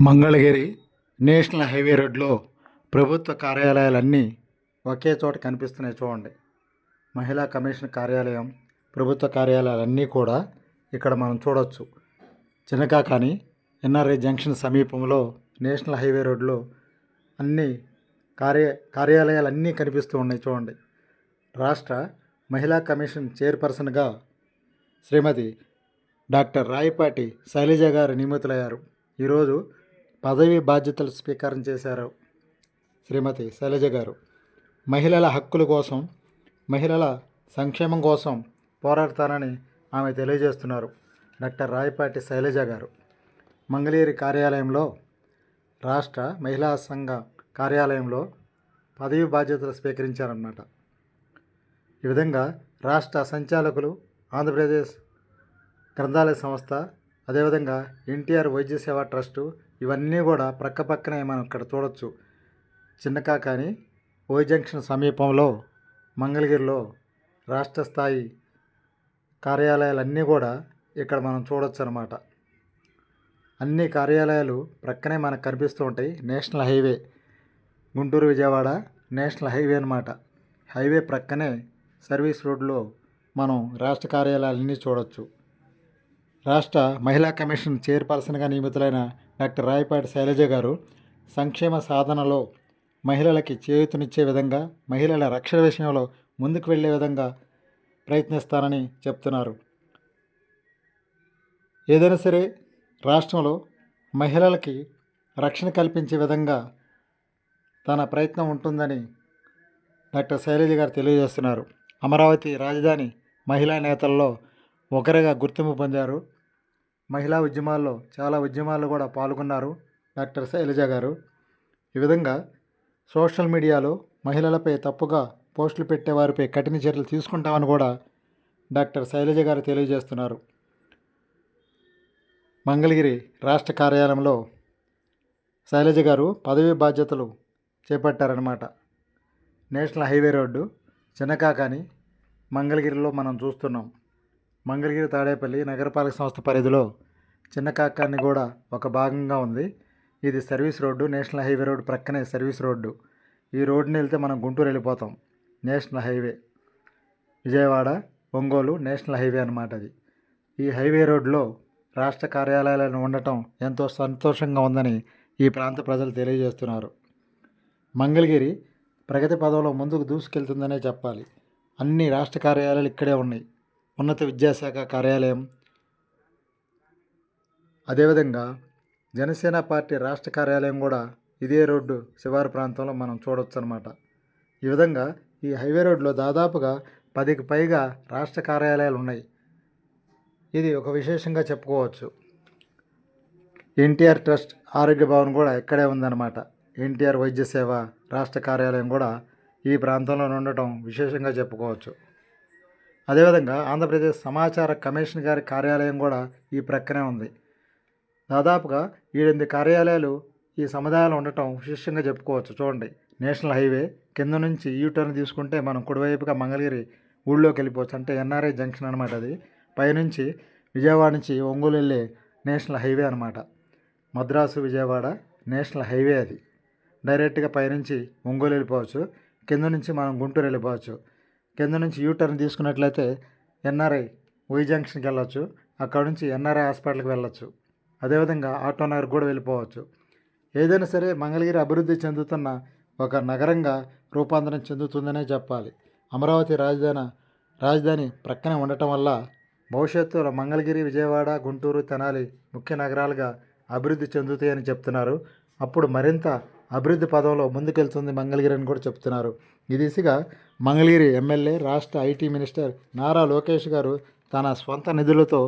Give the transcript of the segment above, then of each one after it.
Mangalagiri national highway రోడ్లో ప్రభుత్వ కార్యాలయాలన్నీ ఒకే చోట కనిపిస్తున్నాయి చూడండి. మహిళా కమిషన్ కార్యాలయం ప్రభుత్వ కార్యాలయాలన్నీ కూడా ఇక్కడ మనం చూడవచ్చు చిన్నకాకాని ఎన్ఆర్ఐ జంక్షన్ సమీపంలో నేషనల్ హైవే రోడ్లో అన్ని కార్య కార్యాలయాలు అన్నీ కనిపిస్తూ ఉన్నాయి చూడండి. రాష్ట్ర మహిళా కమిషన్ చైర్పర్సన్గా శ్రీమతి డాక్టర్ రాయపాటి శైలజ గారు నియమితులయ్యారు. ఈరోజు పదవి బాధ్యతలు స్వీకారం చేశారు శ్రీమతి శైలజ గారు. మహిళల హక్కుల కోసం మహిళల సంక్షేమం కోసం పోరాడతానని ఆమె తెలియజేస్తున్నారు డాక్టర్ రాయపాటి శైలజ గారు. మంగళగిరి కార్యాలయంలో రాష్ట్ర మహిళా సంఘ కార్యాలయంలో పదవి బాధ్యతలు స్వీకరించారన్నమాట. ఈ విధంగా రాష్ట్ర సంచాలకులు ఆంధ్రప్రదేశ్ గ్రంథాలయ సంస్థ అదేవిధంగా ఎన్టీఆర్ వైద్య సేవా ట్రస్టు ఇవన్నీ కూడా ప్రక్కపక్కనే మనం ఇక్కడ చూడొచ్చు. చిన్నకాకాని ఓ జంక్షన్ సమీపంలో మంగళగిరిలో రాష్ట్ర స్థాయి కార్యాలయాలన్నీ కూడా ఇక్కడ మనం చూడొచ్చు అనమాట అన్ని కార్యాలయాలు ప్రక్కనే మనకు కనిపిస్తూ ఉంటాయి. National highway Guntur Vijayawada national highway అనమాట హైవే ప్రక్కనే సర్వీస్ రోడ్లో మనం రాష్ట్ర కార్యాలయాలన్నీ చూడొచ్చు. రాష్ట్ర మహిళా కమిషన్ చైర్పర్సన్గా నియమితులైన డాక్టర్ రాయపాటి శైలజ గారు సంక్షేమ సాధనలో మహిళలకి చేయూతనిచ్చే విధంగా మహిళల రక్షణ విషయంలో ముందుకు వెళ్ళే విధంగా ప్రయత్నిస్తానని చెప్తున్నారు. ఏదైనా సరే రాష్ట్రంలో మహిళలకి రక్షణ కల్పించే విధంగా తన ప్రయత్నం ఉంటుందని డాక్టర్ శైలజ గారు తెలియజేస్తున్నారు. అమరావతి రాజధాని మహిళా నేతల్లో ఒకరిగా గుర్తింపు పొందారు. మహిళా ఉద్యమాల్లో చాలా ఉద్యమాల్లో కూడా పాల్గొన్నారు డాక్టర్ శైలజ గారు. ఈ విధంగా సోషల్ మీడియాలో మహిళలపై తప్పుగా పోస్టులు పెట్టే వారిపై కఠిన చర్యలు తీసుకుంటామని కూడా డాక్టర్ శైలజ గారు తెలియజేస్తున్నారు. మంగళగిరి రాష్ట్ర కార్యాలయంలో శైలజ గారు పదవీ బాధ్యతలు చేపట్టారనమాట నేషనల్ హైవే రోడ్డు చిన్నకాకాని మంగళగిరిలో మనం చూస్తున్నాం. మంగళగిరి తాడేపల్లి నగరపాలక సంస్థ పరిధిలో చిన్నకాకాని కూడా ఒక భాగంగా ఉంది. ఇది service road national highway road ప్రక్కనే సర్వీస్ రోడ్డు. ఈ రోడ్డుని వెళ్తే మనం గుంటూరు వెళ్ళిపోతాం. National highway. Vijayawada Ongole national highway అన్నమాట అది. ఈ హైవే రోడ్లో రాష్ట్ర కార్యాలయాలను ఉండటం ఎంతో సంతోషంగా ఉందని ఈ ప్రాంత ప్రజలు తెలియజేస్తున్నారు. మంగళగిరి ప్రగతి పదంలో ముందుకు దూసుకెళ్తుందనే చెప్పాలి. అన్ని రాష్ట్ర కార్యాలయాలు ఇక్కడే ఉన్నాయి. ఉన్నత విద్యాశాఖ కార్యాలయం. అదేవిధంగా జనసేన పార్టీ రాష్ట్ర కార్యాలయం కూడా ఇదే రోడ్డు శివారు ప్రాంతంలో మనం చూడవచ్చు అనమాట ఈ విధంగా ఈ హైవే రోడ్లో దాదాపుగా పదికి పైగా రాష్ట్ర కార్యాలయాలు ఉన్నాయి. ఇది ఒక విశేషంగా చెప్పుకోవచ్చు. ఎన్టీఆర్ ట్రస్ట్ ఆరోగ్య భవన్ కూడా ఇక్కడే ఉందన్నమాట. ఎన్టీఆర్ వైద్య సేవ రాష్ట్ర కార్యాలయం కూడా ఈ ప్రాంతంలో ఉండటం విశేషంగా చెప్పుకోవచ్చు. అదేవిధంగా ఆంధ్రప్రదేశ్ సమాచార కమిషన్ గారి కార్యాలయం కూడా ఈ ప్రక్కనే ఉంది. దాదాపుగా ఏడెనిమిది కార్యాలయాలు ఈ సముదాయాలు ఉండటం విశేషంగా చెప్పుకోవచ్చు. చూడండి నేషనల్ హైవే కింద నుంచి యూ టర్న్ తీసుకుంటే మనం కుడివైపుగా మంగళగిరి ఊళ్ళోకి వెళ్ళిపోవచ్చు. అంటే ఎన్ఆర్ఐ జంక్షన్ అనమాట అది. పైనుంచి విజయవాడ నుంచి ఒంగోలు వెళ్ళే నేషనల్ హైవే అనమాట మద్రాసు విజయవాడ నేషనల్ హైవే అది. డైరెక్ట్గా పైనుంచి ఒంగోలు వెళ్ళిపోవచ్చు. కింద నుంచి మనం గుంటూరు వెళ్ళిపోవచ్చు. కింద నుంచి యూ టర్న్ తీసుకున్నట్లయితే ఎన్ఆర్ఐ వై జంక్షన్కి వెళ్ళొచ్చు. అక్కడ నుంచి ఎన్ఆర్ఐ హాస్పిటల్కి వెళ్ళొచ్చు. అదేవిధంగా ఆటో నగర్ కూడా వెళ్ళిపోవచ్చు. ఏదైనా సరే మంగళగిరి అభివృద్ధి చెందుతున్న ఒక నగరంగా రూపాంతరం చెందుతుందనే చెప్పాలి. అమరావతి రాజధాని రాజధాని ప్రక్కనే ఉండటం వల్ల భవిష్యత్తులో మంగళగిరి విజయవాడ గుంటూరు తెనాలి ముఖ్య నగరాలుగా అభివృద్ధి చెందుతాయని చెప్తున్నారు. అప్పుడు మరింత అభివృద్ధి పదంలో ముందుకెళ్తుంది మంగళగిరి అని కూడా చెప్తున్నారు. ఈ దిశగా మంగళగిరి ఎమ్మెల్యే రాష్ట్ర ఐటీ మినిస్టర్ నారా లోకేష్ గారు తన స్వంత నిధులతో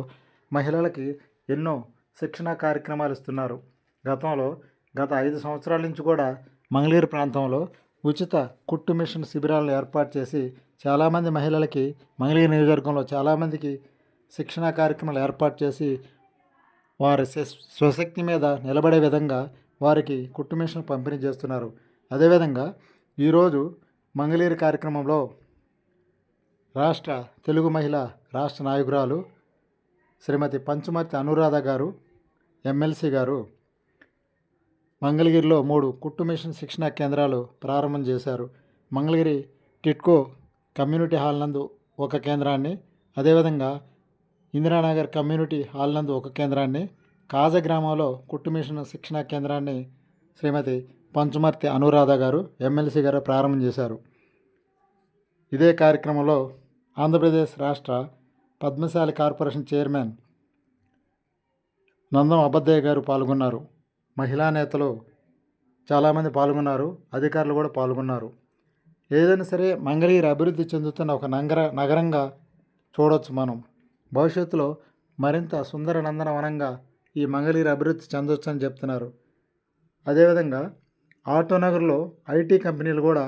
మహిళలకి ఎన్నో శిక్షణా కార్యక్రమాలు ఇస్తున్నారు. గతంలో గత ఐదు సంవత్సరాల నుంచి కూడా మంగళగిరి ప్రాంతంలో ఉచిత కుట్టు మిషన్ శిబిరాలను ఏర్పాటు చేసి చాలామంది మహిళలకి మంగళగిరి నియోజకవర్గంలో చాలామందికి శిక్షణా కార్యక్రమాలు ఏర్పాటు చేసి వారి స్వ- స్వశక్తి మీద నిలబడే విధంగా వారికి కుట్టు మిషన్లు పంపిణీ చేస్తున్నారు. అదేవిధంగా ఈరోజు మంగళగిరి కార్యక్రమంలో రాష్ట్ర తెలుగు మహిళ రాష్ట్ర నాయకురాలు శ్రీమతి పంచుమతి అనురాధ గారు ఎమ్మెల్సీ గారు మంగళగిరిలో మూడు కుట్టు మిషన్ శిక్షణా కేంద్రాలు ప్రారంభం చేశారు. మంగళగిరి టిట్కో కమ్యూనిటీ హాల్ నందు ఒక కేంద్రాన్ని అదేవిధంగా ఇందిరానగర్ కమ్యూనిటీ హాల్ నందు ఒక కేంద్రాన్ని కాజ గ్రామంలో కుట్టు మిషన్ శిక్షణా కేంద్రాన్ని శ్రీమతి పంచుమర్తి అనురాధ గారు ఎమ్మెల్సీ గారు ప్రారంభం చేశారు. ఇదే కార్యక్రమంలో ఆంధ్రప్రదేశ్ రాష్ట్ర పద్మశాలి కార్పొరేషన్ చైర్మన్ నందం అబద్దయ్య గారు పాల్గొన్నారు. మహిళా నేతలు చాలామంది పాల్గొన్నారు అధికారులు కూడా పాల్గొన్నారు. ఏదైనా సరే మంగళగిరి అభివృద్ధి చెందుతున్న ఒక నగర నగరంగా చూడవచ్చు మనం. భవిష్యత్తులో మరింత సుందర నందనవనంగా ఈ మంగళగిరి అభివృద్ధి చెందొచ్చని అని చెప్తున్నారు. అదేవిధంగా ఆటో నగర్లో ఐటీ కంపెనీలు కూడా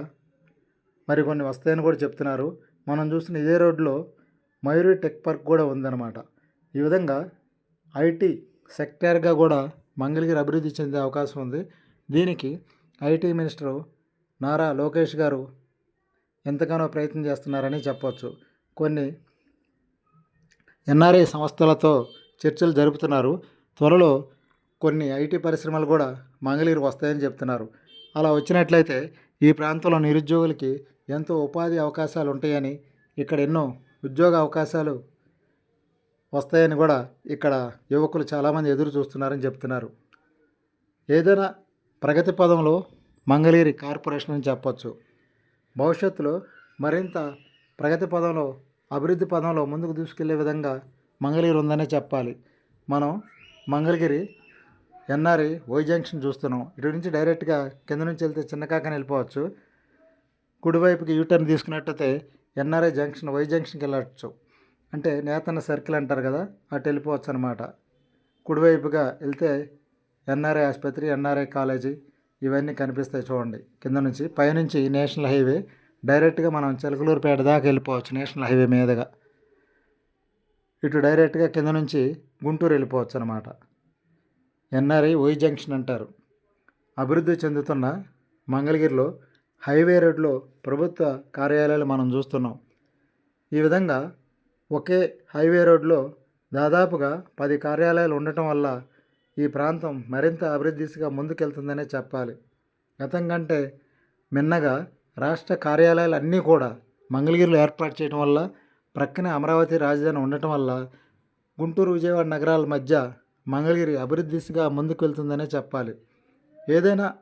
మరికొన్ని వస్తాయని కూడా చెప్తున్నారు. మనం చూసిన ఇదే రోడ్లో మయూరి టెక్ పార్క్ కూడా ఉందన్నమాట. ఈ విధంగా ఐటీ సెక్టార్గా కూడా మంగళగిరి అభివృద్ధి చెందే అవకాశం ఉంది. దీనికి ఐటీ మినిస్టరు నారా లోకేష్ గారు ఎంతగానో ప్రయత్నం చేస్తున్నారని చెప్పవచ్చు కొన్ని ఎన్ఆర్ఐ సంస్థలతో చర్చలు జరుపుతున్నారు. త్వరలో కొన్ని ఐటీ పరిశ్రమలు కూడా మంగళగిరికి వస్తాయని చెప్తున్నారు. అలా వచ్చినట్లయితే ఈ ప్రాంతంలో నిరుద్యోగులకి ఎంతో ఉపాధి అవకాశాలు ఉంటాయని ఇక్కడ ఎన్నో ఉద్యోగ అవకాశాలు వస్తాయని కూడా ఇక్కడ యువకులు చాలామంది ఎదురు చూస్తున్నారని చెప్తున్నారు. ఏదైనా ప్రగతి పదంలో మంగళగిరి కార్పొరేషన్ అని చెప్పొచ్చు. భవిష్యత్తులో మరింత ప్రగతి పదంలో అభివృద్ధి పదంలో ముందుకు తీసుకెళ్ళే విధంగా మంగళగిరి ఉందనే చెప్పాలి. మనం మంగళగిరి ఎన్ఆర్ఐ వై జంక్షన్ చూస్తున్నాం. ఇటు నుంచి డైరెక్ట్గా కింద నుంచి వెళ్తే చిన్నకాకని వెళ్ళిపోవచ్చు. కుడివైపుకి యూటర్న్ తీసుకున్నట్టయితే ఎన్ఆర్ఐ జంక్షన్ వై జంక్షన్కి వెళ్ళచ్చు. అంటే నేతన్న సర్కిల్ అంటారు కదా అటు వెళ్ళిపోవచ్చు అనమాట కుడివైపుగా వెళ్తే ఎన్ఆర్ఐ ఆసుపత్రి ఎన్ఆర్ఐ కాలేజీ ఇవన్నీ కనిపిస్తాయి చూడండి. కింద నుంచి పైనుంచి నేషనల్ హైవే డైరెక్ట్గా మనం చిలకలూరుపేట దాకా వెళ్ళిపోవచ్చు నేషనల్ హైవే మీదుగా. ఇటు డైరెక్ట్గా కింద నుంచి గుంటూరు వెళ్ళిపోవచ్చు అనమాట ఎన్ఆర్ఐ వై జంక్షన్ అంటారు. అభివృద్ధి చెందుతున్న మంగళగిరిలో హైవే రోడ్లో ప్రభుత్వ కార్యాలయాలు మనం చూస్తున్నాం. ఈ విధంగా ఒకే హైవే రోడ్లో దాదాపుగా పది కార్యాలయాలు ఉండటం వల్ల ఈ ప్రాంతం మరింత అభివృద్ధిగా ముందుకెళ్తుందనే చెప్పాలి. గతం కంటే మిన్నగా రాష్ట్ర కార్యాలయాలు అన్నీ కూడా మంగళగిరిలో ఏర్పాటు చేయడం వల్ల ప్రక్కనే అమరావతి రాజధాని ఉండటం వల్ల గుంటూరు విజయవాడ నగరాల మధ్య మంగళగిరి అభివృద్ధి దిశగా ముందుకు వెళ్తుందనే చెప్పాలి. ఏదైనా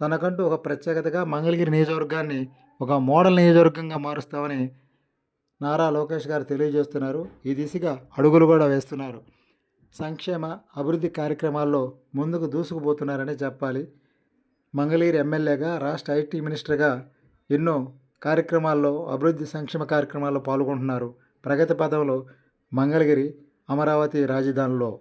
తనకంటూ ఒక ప్రత్యేకతగా మంగళగిరి నియోజకవర్గాన్ని ఒక మోడల్ నియోజకవర్గంగా మారుస్తామని నారా లోకేష్ గారు తెలియజేస్తున్నారు. ఈ దిశగా అడుగులు కూడా వేస్తున్నారు. సంక్షేమ అభివృద్ధి కార్యక్రమాల్లో ముందుకు దూసుకుపోతున్నారని చెప్పాలి. మంగళగిరి ఎమ్మెల్యేగా రాష్ట్ర ఐటీ మినిస్టర్గా ఎన్నో కార్యక్రమాల్లో అభివృద్ధి సంక్షేమ కార్యక్రమాల్లో పాల్గొంటున్నారు. ప్రగతి పథంలో మంగళగిరి అమరావతి రాజధానిలో